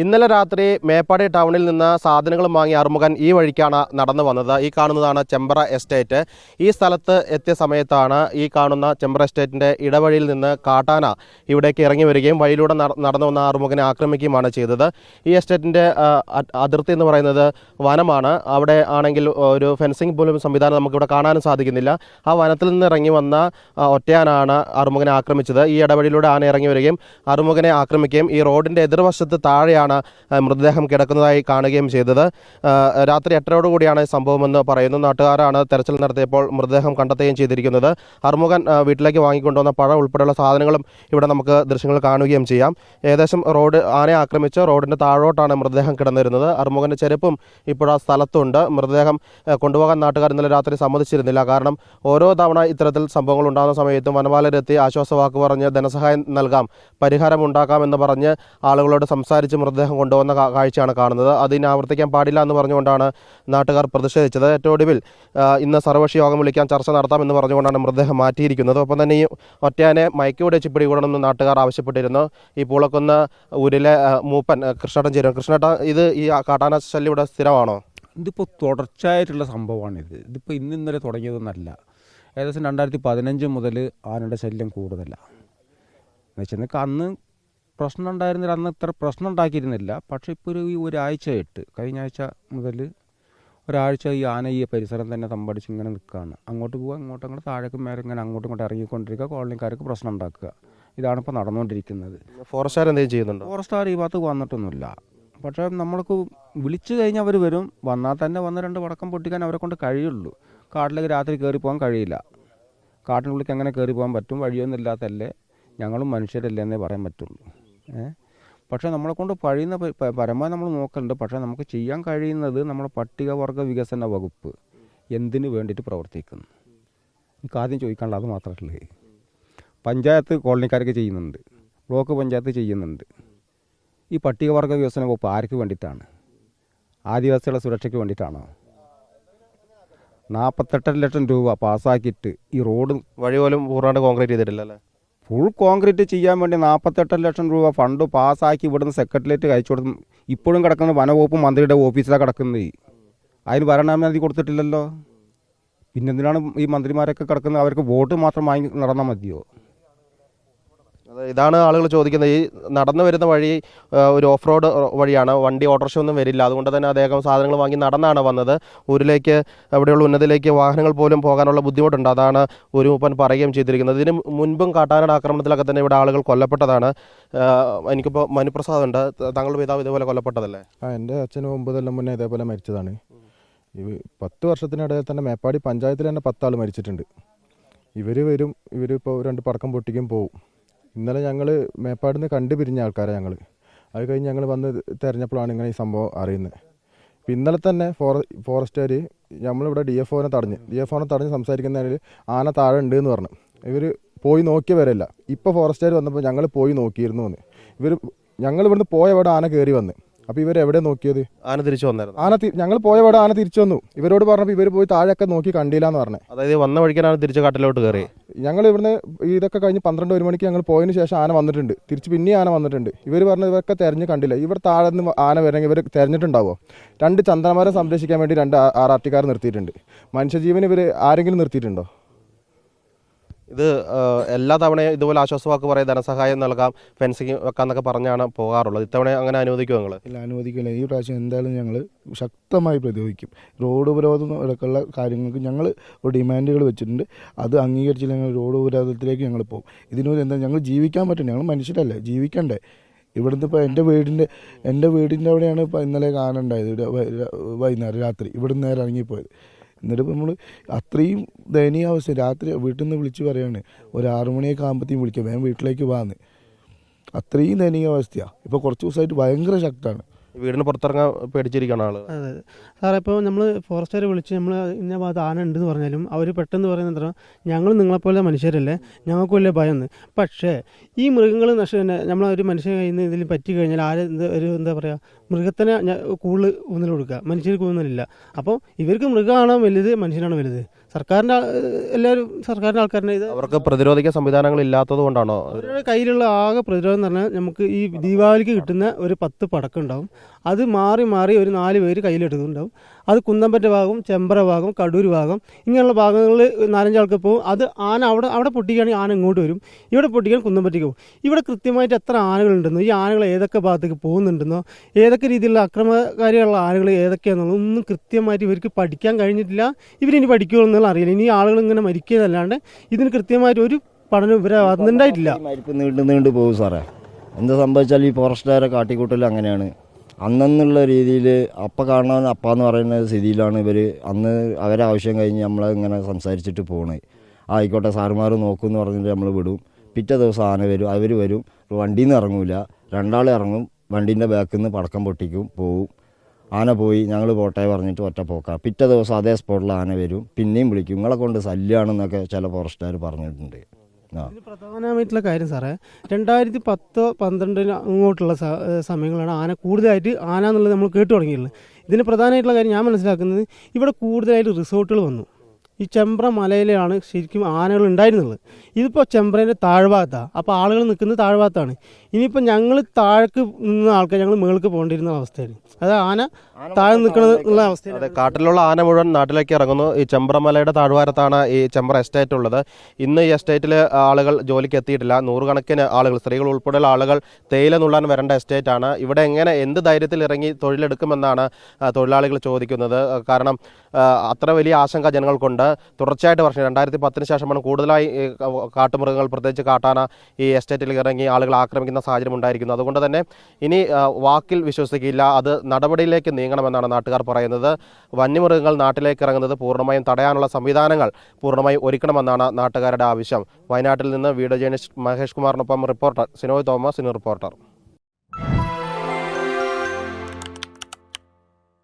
ഇന്നലെ രാത്രി മേപ്പാടി ടൗണിൽ നിന്ന് സാധനങ്ങളും വാങ്ങി അറുമുഖൻ ഈ വഴിക്കാണ് നടന്നു വന്നത്. ഈ കാണുന്നതാണ് ചെമ്പ്ര എസ്റ്റേറ്റ്. ഈ സ്ഥലത്ത് എത്തിയ സമയത്താണ് ഈ കാണുന്ന ചെമ്പ്ര എസ്റ്റേറ്റിന്റെ ഇടവഴിയിൽ നിന്ന് കാട്ടാന ഇവിടേക്ക് ഇറങ്ങി വരികയും വഴിയിലൂടെ നടന്നു വന്ന അറുമുഖനെ ആക്രമിക്കുകയുമാണ് ചെയ്തത്. ഈ എസ്റ്റേറ്റിന്റെ അതിർത്തി എന്ന് പറയുന്നത് വനമാണ്. അവിടെ ആണെങ്കിൽ ഒരു ഫെൻസിങ് പോലും സംവിധാനം നമുക്കിവിടെ കാണാനും സാധിക്കുന്നില്ല. ആ വനത്തിൽ നിന്ന് ഇറങ്ങി വന്ന ഒറ്റയാനാണ് അറുമുഖനെ ആക്രമിച്ചത്. ഈ ഇടവഴിയിലൂടെ ആന ഇറങ്ങി വരികയും അറുമുഖനെ ആക്രമിക്കുകയും ഈ റോഡിന്റെ എതിർവശത്ത് താഴെയാണ് ആ, മൃതദേഹം കിടക്കുന്നതായി കാണുകയും ചെയ്തത്. രാത്രി എട്ടരയോടുകൂടിയാണ് സംഭവമെന്ന് പറയുന്നു. നാട്ടുകാരാണ് തെരച്ചിൽ നടത്തിയപ്പോൾ മൃതദേഹം കണ്ടെത്തുകയും ചെയ്തിരിക്കുന്നത്. അർമുഖൻ വീട്ടിലേക്ക് വാങ്ങിക്കൊണ്ടുവന്ന പഴം ഉൾപ്പെടെയുള്ള സാധനങ്ങളും ഇവിടെ നമുക്ക് ദൃശ്യങ്ങൾ കാണുകയും ചെയ്യാം. ഏകദേശം റോഡ് ആനയെ ആക്രമിച്ച് റോഡിന്റെ താഴോട്ടാണ് മൃതദേഹം കിടന്നിരുന്നത്. അർമുഖന്റെ ചെരുപ്പും ഇപ്പോൾ ആ സ്ഥലത്തുണ്ട്. മൃതദേഹം കൊണ്ടുപോകാൻ നാട്ടുകാർ ഇന്നലെ രാത്രി സമ്മതിച്ചിരുന്നില്ല. കാരണം ഓരോ തവണ ഇത്തരത്തിൽ സംഭവങ്ങൾ ഉണ്ടാകുന്ന സമയത്തും വനപാലരെത്തി ആശ്വാസവാക്ക് പറഞ്ഞ് ധനസഹായം നൽകാം പരിഹാരം ഉണ്ടാക്കാം എന്ന് പറഞ്ഞ് ആളുകളോട് സംസാരിച്ച് മൃതദേഹം കൊണ്ടുവന്ന കാഴ്ചയാണ് കാണുന്നത്. അതിന് ആവർത്തിക്കാൻ പാടില്ല എന്ന് പറഞ്ഞുകൊണ്ടാണ് നാട്ടുകാർ പ്രതിഷേധിച്ചത്. ഏറ്റവും ഒടുവിൽ ഇന്ന് സർവകക്ഷി യോഗം വിളിക്കാൻ ചർച്ച നടത്താമെന്ന് പറഞ്ഞുകൊണ്ടാണ് മൃതദേഹം മാറ്റിയിരിക്കുന്നത്. ഒപ്പം തന്നെ ഈ ഒറ്റയാനെ മയക്കൂടെ വെച്ച് പിടികൂടണമെന്ന് നാട്ടുകാർ ആവശ്യപ്പെട്ടിരുന്നു. ഈ പൂളക്കുന്ന് ഊരിലെ മൂപ്പൻ കൃഷ്ണേട്ടൻ ചേരും കൃഷ്ണേട്ട ഇത് ഈ കാട്ടാന ശല്യം ഇവിടെ സ്ഥിരമാണോ? ഇതിപ്പോൾ തുടർച്ചയായിട്ടുള്ള സംഭവമാണിത്. ഇതിപ്പോൾ ഇന്ന് ഇന്നലെ തുടങ്ങിയതൊന്നല്ല. ഏകദേശം രണ്ടായിരത്തി പതിനഞ്ച് മുതൽ ആനയുടെ ശല്യം കൂടുതലാണ് എന്ന് വെച്ചാൽ അന്ന് പ്രശ്നം ഉണ്ടായിരുന്നില്ല അന്ന് ഇത്ര പ്രശ്നം ഉണ്ടാക്കിയിരുന്നില്ല പക്ഷേ ഇപ്പോൾ ഒരു ഈ ഒരാഴ്ചയായിട്ട് കഴിഞ്ഞ ആഴ്ച മുതൽ ഒരാഴ്ച ഈ ആന ഈ പരിസരം തന്നെ തമ്പടിച്ച് ഇങ്ങനെ നിൽക്കുകയാണ്. അങ്ങോട്ട് പോവുക ഇങ്ങോട്ട് അങ്ങോട്ട് താഴേക്ക് മേലെ ഇങ്ങനെ അങ്ങോട്ടും ഇങ്ങോട്ട് ഇറങ്ങിക്കൊണ്ടിരിക്കുക കോളനിക്കാർക്ക് പ്രശ്നം ഉണ്ടാക്കുക ഇതാണിപ്പോൾ നടന്നുകൊണ്ടിരിക്കുന്നത്. ഫോറസ്റ്റുകാർ എന്തെങ്കിലും ചെയ്യുന്നുണ്ടോ? ഫോറസ്റ്റുകാർ ഈ ഭാഗത്ത് വന്നിട്ടൊന്നുമില്ല. പക്ഷേ നമ്മൾക്ക് വിളിച്ചു കഴിഞ്ഞാൽ അവർ വരും. വന്നാൽ തന്നെ വന്ന് രണ്ട് വടക്കം പൊട്ടിക്കാൻ അവരെ കൊണ്ട് കഴിയുള്ളൂ. കാട്ടിലേക്ക് രാത്രി കയറി പോകാൻ കഴിയില്ല. കാട്ടിനുള്ളിലേക്ക് എങ്ങനെ കയറി പോകാൻ പറ്റും? വഴിയൊന്നും ഇല്ലാത്തല്ലേ ഞങ്ങളും മനുഷ്യരല്ലേ എന്നേ പറയാൻ പറ്റുള്ളൂ. പക്ഷേ നമ്മളെ കൊണ്ട് കഴിയുന്ന പരമാവധി നമ്മൾ നോക്കുന്നുണ്ട് പക്ഷേ നമുക്ക് ചെയ്യാൻ കഴിയുന്നത് നമ്മുടെ പട്ടികവർഗ വികസന വകുപ്പ് എന്തിനു വേണ്ടിയിട്ട് പ്രവർത്തിക്കുന്നു? എനിക്ക് ആദ്യം ചോദിക്കാനുള്ള അത് മാത്രമല്ലേ? പഞ്ചായത്ത് കോളനിക്കാരൊക്കെ ചെയ്യുന്നുണ്ട്. ബ്ലോക്ക് പഞ്ചായത്ത് ചെയ്യുന്നുണ്ട്. ഈ പട്ടികവർഗ വികസന വകുപ്പ് ആർക്ക് വേണ്ടിയിട്ടാണ്? ആദിവാസികളുടെ സുരക്ഷയ്ക്ക് വേണ്ടിയിട്ടാണോ? നാൽപ്പത്തെട്ടര ലക്ഷം രൂപ പാസ്സാക്കിയിട്ട് ഈ റോഡ് വഴി പോലും പൂർണമായിട്ട് കോൺക്രീറ്റ് ചെയ്തിട്ടില്ല അല്ലേ ഫുൾ കോൺക്രീറ്റ് ചെയ്യാൻ വേണ്ടി നാൽപ്പത്തെട്ട് ലക്ഷം രൂപ ഫണ്ട് പാസ്സാക്കി ഇവിടുന്ന് സെക്രട്ടേറിയറ്റ് അയച്ചു കൊടുത്തു ഇപ്പോഴും കിടക്കുന്നത് വനവകുപ്പ് മന്ത്രിയുടെ ഓഫീസിലാണ് കിടക്കുന്നത്. അതിന് ഭരണാനുമതി കൊടുത്തിട്ടില്ലല്ലോ. പിന്നെന്തിനാണ് ഈ മന്ത്രിമാരൊക്കെ കിടക്കുന്നത്? അവർക്ക് വോട്ട് മാത്രം വാങ്ങി നടന്നാൽ മതിയോ? ഇതാണ് ആളുകൾ ചോദിക്കുന്നത്. ഈ നടന്നു വരുന്ന വഴി ഒരു ഓഫ് റോഡ് വഴിയാണ്. വണ്ടി ഓട്ടോറിക്ഷ ഒന്നും വരില്ല. അതുകൊണ്ട് തന്നെ അദ്ദേഹം സാധനങ്ങൾ വാങ്ങി നടന്നാണ് വന്നത്. ഊരിലേക്ക് അവിടെയുള്ള ഉന്നതിലേക്ക് വാഹനങ്ങൾ പോലും പോകാനുള്ള ബുദ്ധിമുട്ടുണ്ട്. അതാണ് ഒരു മൂപ്പൻ പറയുകയും ചെയ്തിരിക്കുന്നത്. ഇതിന് മുൻപും കാട്ടാനട ആക്രമണത്തിലൊക്കെ തന്നെ ഇവിടെ ആളുകൾ കൊല്ലപ്പെട്ടതാണ്. എനിക്കിപ്പോൾ മനുപ്രസാദ് ഉണ്ട്. താങ്കളുടെ പിതാവ് ഇതുപോലെ കൊല്ലപ്പെട്ടതല്ലേ? ആ എന്റെ അച്ഛനും ഒമ്പതെല്ലാം മുന്നേ ഇതേപോലെ മരിച്ചതാണ്. ഇവ പത്ത് വർഷത്തിനിടയിൽ തന്നെ മേപ്പാടി പഞ്ചായത്തിൽ തന്നെ പത്താൾ മരിച്ചിട്ടുണ്ട്. ഇവർ വരും ഇവരിപ്പോൾ രണ്ട് പടക്കം പൊട്ടിക്കും പോവും. ഇന്നലെ ഞങ്ങൾ മേപ്പാടിൽ നിന്ന് കണ്ടു പിരിഞ്ഞ ആൾക്കാരാണ് ഞങ്ങൾ അത് കഴിഞ്ഞ് ഞങ്ങൾ വന്ന് തിരഞ്ഞപ്പോഴാണ് ഇങ്ങനെ ഈ സംഭവം അറിയുന്നത്. ഇപ്പം ഇന്നലെ തന്നെ ഫോറ ഫോറസ്റ്റുകാർ നമ്മളിവിടെ ഡി എഫ് ഒനെ തടഞ്ഞ് ഡി എഫ് ഒനെ തടഞ്ഞ് സംസാരിക്കുന്നതിൽ ആന താഴെ ഉണ്ട് എന്ന് പറഞ്ഞു. ഇവർ പോയി നോക്കിയ വരല്ല ഇപ്പോൾ ഫോറസ്റ്റുകാർ വന്നപ്പോൾ ഞങ്ങൾ പോയി നോക്കിയിരുന്നു എന്ന് ഇവർ ഞങ്ങൾ ഇവിടുന്ന് പോയ ആന കയറി വന്ന്. അപ്പോൾ ഇവർ എവിടെ നോക്കിയത്? ആന തിരിച്ചു വന്നായിരുന്നു. ആന ഞങ്ങൾ പോയ പോയവിടെ ആന തിരിച്ചു വന്നു. ഇവരോട് പറഞ്ഞപ്പോൾ ഇവർ പോയി താഴെയൊക്കെ നോക്കി കണ്ടില്ല എന്ന് പറഞ്ഞു. അതായത് വന്ന വഴിക്കാണ് തിരിച്ച് കാട്ടിലോട്ട് കയറി ഞങ്ങൾ ഇവിടുന്ന് ഇതൊക്കെ കഴിഞ്ഞ് പന്ത്രണ്ട് ഒരു മണിക്ക് ഞങ്ങൾ പോയതിന് ശേഷം ആന വന്നിട്ടുണ്ട്. തിരിച്ച് പിന്നെയും ആന വന്നിട്ടുണ്ട്. ഇവർ പറഞ്ഞു ഇവരൊക്കെ തെരഞ്ഞ് കണ്ടില്ല. ഇവർ താഴെ നിന്ന് ആന വരണമെങ്കിൽ ഇവർ തെരഞ്ഞിട്ടുണ്ടാവോ? രണ്ട് ചന്ദ്രമാരെ സംരക്ഷിക്കാൻ വേണ്ടി രണ്ട് ആർ ആർ ടിക്കാർ നിർത്തിയിട്ടുണ്ട്. മനുഷ്യജീവൻ ഇവർ ആരെങ്കിലും നിർത്തിയിട്ടുണ്ടോ? ഇത് എല്ലാ തവണയും ഇതുപോലെ ആശ്വാസവാക്ക് പറയും ധനസഹായം നൽകാം ഫെൻസിങ് വെക്കാന്നൊക്കെ പറഞ്ഞാണ് പോകാറുള്ളത്. ഇത്തവണ അങ്ങനെ അനുവദിക്കുമോ നിങ്ങൾ ഇല്ല അനുവദിക്കില്ല. ഈ പ്രാവശ്യം എന്തായാലും ഞങ്ങൾ ശക്തമായി പ്രതിരോധിക്കും റോഡ് ഉപരോധം അടക്കമുള്ള കാര്യങ്ങൾക്ക് ഞങ്ങൾ ഡിമാൻഡുകൾ വെച്ചിട്ടുണ്ട്. അത് അംഗീകരിച്ചില്ലെങ്കിൽ റോഡ് ഉപരോധത്തിലേക്ക് ഞങ്ങൾ പോകും. ഇതിനൊരു എന്താ ഞങ്ങൾ ജീവിക്കാൻ പറ്റും ഞങ്ങൾ മനുഷ്യരല്ലേ? ജീവിക്കണ്ടേ? ഇവിടുന്ന് ഇപ്പോൾ എന്റെ വീടിന്റെ എന്റെ വീടിന്റെ അവിടെയാണ് ഇന്നലെ കാണണ്ടായത് വൈകുന്നേരം രാത്രി. ഇവിടുന്ന് നേരെ ഇറങ്ങിപ്പോയത്. എന്നിട്ട് നമ്മൾ അത്രയും ദയനീയ അവസ്ഥ. രാത്രി വീട്ടിൽ നിന്ന് വിളിച്ച് പറയാണ് ഒരു ആറു മണിയൊക്കെ ആകുമ്പോഴത്തേക്കും വിളിക്കാം. വേഗം വീട്ടിലേക്ക് വാന്ന്. അത്രയും ദയനീയ അവസ്ഥയാണ് ഇപ്പോൾ കുറച്ച് ദിവസമായിട്ട് ഭയങ്കര ശക്തമാണ്. വീടിന് പുറത്തിറങ്ങാൻ പേടിച്ചിരിക്കുന്ന ആൾ. അതെ അതെ. സാറേ ഇപ്പോൾ നമ്മൾ ഫോറസ്റ്റുകാരെ വിളിച്ച് നമ്മൾ ഇന്ന ഭാഗത്ത് ആന ഉണ്ടെന്ന് പറഞ്ഞാലും അവർ പെട്ടെന്ന് പറയുന്നത് എന്താ ഞങ്ങൾ നിങ്ങളെപ്പോലെ മനുഷ്യരല്ലേ ഞങ്ങൾക്ക് വലിയ ഭയന്ന് പക്ഷേ ഈ മൃഗങ്ങൾ നഷ്ട നമ്മൾ ഒരു മനുഷ്യൻ കയ്യിൽ നിന്ന് ഇതിൽ പറ്റി കഴിഞ്ഞാൽ ആര് എന്ത് ഒരു എന്താ പറയുക മൃഗത്തിനെ കൂടുതൽ ഊന്നൽ കൊടുക്കുക. മനുഷ്യർക്ക് ഊന്നലില്ല. അപ്പോൾ ഇവർക്ക് മൃഗമാണോ വലുത് മനുഷ്യനാണോ വലുത്? സർക്കാരിന്റെ എല്ലാവരും സർക്കാരിന്റെ ആൾക്കാരുടെ ഇത് അവർക്ക് പ്രതിരോധിക്കാൻ സംവിധാനങ്ങൾ ഇല്ലാത്തത് കൊണ്ടാണോ? അവരുടെ കയ്യിലുള്ള ആകെ പ്രതിരോധം എന്ന് പറഞ്ഞാൽ നമുക്ക് ഈ ദീപാവലിക്ക് കിട്ടുന്ന ഒരു പത്ത് പടക്കം ഉണ്ടാവും. അത് മാറി മാറി ഒരു നാല് പേര് കയ്യിലെടുക്കുന്നുണ്ടാവും. അത് കുന്നമ്പറ്റ ഭാഗം ചെമ്പറ ഭാഗം കടൂർ ഭാഗം ഇങ്ങനെയുള്ള ഭാഗങ്ങളിൽ നാലഞ്ചാൾക്ക് പോകും. അത് ആന അവിടെ അവിടെ പൊട്ടിക്കുകയാണെങ്കിൽ ആന ഇങ്ങോട്ട് വരും. ഇവിടെ പൊട്ടിക്കാൻ കുന്നമ്പറ്റയ്ക്ക് പോകും. ഇവിടെ കൃത്യമായിട്ട് എത്ര ആനകളുണ്ടെന്നോ ഈ ആനകൾ ഏതൊക്കെ ഭാഗത്തേക്ക് പോകുന്നുണ്ടെന്നോ ഏതൊക്കെ രീതിയിലുള്ള അക്രമകാരികളുള്ള ആനകൾ ഏതൊക്കെയാണെന്നോ ഒന്നും കൃത്യമായിട്ട് ഇവർക്ക് പഠിക്കാൻ കഴിഞ്ഞിട്ടില്ല. ഇവരിനി പഠിക്കുമോ എന്നുള്ള അറിയില്ല. ഇനി ആളുകൾ ഇങ്ങനെ മരിക്കുന്നതല്ലാണ്ട് ഇതിന് കൃത്യമായിട്ട് ഒരു പഠനം ഇവരെ അതുണ്ടായിട്ടില്ല മരിപ്പ് നീണ്ടു നീണ്ടു പോകും സാറേ. എന്താ സംഭവിച്ചാൽ ഈ ഫോറസ്റ്റുകാരെ കാട്ടിക്കൂട്ടൽ അങ്ങനെയാണ്. അന്നെന്നുള്ള രീതിയിൽ അപ്പ കാണാൻ അപ്പ എന്ന് പറയുന്ന സ്ഥിതിയിലാണ് ഇവർ അന്ന് അവരെ ആവശ്യം കഴിഞ്ഞ് നമ്മളെ ഇങ്ങനെ സംസാരിച്ചിട്ട് പോകണേ ആയിക്കോട്ടെ സാറുമാർ നോക്കുമെന്ന് പറഞ്ഞിട്ട് നമ്മൾ വിടും. പിറ്റേ ദിവസം ആന വരും അവർ വരും. വണ്ടിയിൽ നിന്ന് ഇറങ്ങൂല. രണ്ടാൾ ഇറങ്ങും വണ്ടീന്റെ ബാക്കിൽ നിന്ന് പടക്കം പൊട്ടിക്കും പോവും. ആന പോയി ഞങ്ങൾ പോട്ടെ പറഞ്ഞിട്ട് ഒറ്റ പോക്കാം. പിറ്റേ ദിവസം അതേ സ്പോട്ടിൽ ആന വരും പിന്നെയും വിളിക്കും. നിങ്ങളെ കൊണ്ട് ശല്യമാണെന്നൊക്കെ ചില ഫോറസ്റ്റുകാർ പറഞ്ഞിട്ടുണ്ട്. പ്രധാനമായിട്ടുള്ള കാര്യം സാറേ രണ്ടായിരത്തി പത്തോ പന്ത്രണ്ടിന് അങ്ങോട്ടുള്ള സമയങ്ങളാണ് ആന കൂടുതലായിട്ട് ആന എന്നുള്ളത് നമ്മൾ കേട്ടു തുടങ്ങിയിട്ടുള്ളത്. ഇതിന് പ്രധാനമായിട്ടുള്ള കാര്യം ഞാൻ മനസ്സിലാക്കുന്നത് ഇവിടെ കൂടുതലായിട്ട് റിസോർട്ടുകൾ വന്നു. ഈ ചെമ്പ്ര മലയിലാണ് ശരിക്കും ആനകൾ ഉണ്ടായിരുന്നുള്ളത് ഇതിപ്പോൾ ചെമ്പ്രേന്റെ താഴ്ഭാഗത്താണ് അപ്പോൾ ആളുകൾ നിൽക്കുന്നത് താഴ്ഭാഗത്താണ്. ഇനിയിപ്പോൾ ഞങ്ങൾ താഴേക്ക് നിന്ന ആൾക്കാർ ഞങ്ങൾ മേൾക്ക് പോകേണ്ടിരുന്ന അവസ്ഥയാണ്. അത് ആന താഴെ നിൽക്കണമെന്നുള്ള അവസ്ഥ അവസ്ഥയാണ്. അതെ കാട്ടിലുള്ള ആന മുഴുവൻ നാട്ടിലേക്ക് ഇറങ്ങുന്നു. ഈ ചെമ്പ്രമലയുടെ താഴ്വാരത്താണ് ഈ ചെമ്പ്ര എസ്റ്റേറ്റ് ഉള്ളത്. ഇന്ന് ഈ എസ്റ്റേറ്റിൽ ആളുകൾ ജോലിക്ക് എത്തിയിട്ടില്ല. നൂറുകണക്കിന് ആളുകൾ സ്ത്രീകൾ ഉൾപ്പെടെയുള്ള ആളുകൾ തേയില നുള്ളാൻ വരേണ്ട എസ്റ്റേറ്റ് ആണ്. ഇവിടെ എങ്ങനെ എന്ത് ധൈര്യത്തിൽ ഇറങ്ങി തൊഴിലെടുക്കുമെന്നാണ് തൊഴിലാളികൾ ചോദിക്കുന്നത്. കാരണം അത്ര വലിയ ആശങ്ക ജനങ്ങൾക്കുണ്ട്. തുടർച്ചയായിട്ട് വർഷം രണ്ടായിരത്തി പത്തിന് ശേഷമാണ് കൂടുതലായി കാട്ടുമൃഗങ്ങൾ പ്രത്യേകിച്ച് കാട്ടാന ഈ എസ്റ്റേറ്റിൽ ഇറങ്ങി ആളുകൾ ആക്രമിക്കുന്ന സാഹചര്യം ഉണ്ടായിരിക്കുന്നു. അതുകൊണ്ട് തന്നെ ഇനി വാക്കിൽ വിശ്വസിക്കില്ല. അത് നടപടിയിലേക്ക് നീങ്ങണമെന്നാണ് നാട്ടുകാർ പറയുന്നത്. വന്യമൃഗങ്ങൾ നാട്ടിലേക്ക് ഇറങ്ങുന്നത് പൂർണമായും തടയാനുള്ള സംവിധാനങ്ങൾ പൂർണമായും ഒരുക്കണമെന്നാണ് നാട്ടുകാരുടെ ആവശ്യം. വയനാട്ടിൽ നിന്ന് വീഡിയോ ജേർണലിസ്റ്റ് മഹേഷ് കുമാറിനൊപ്പം reporter Sinoy Thomas Sini reporter.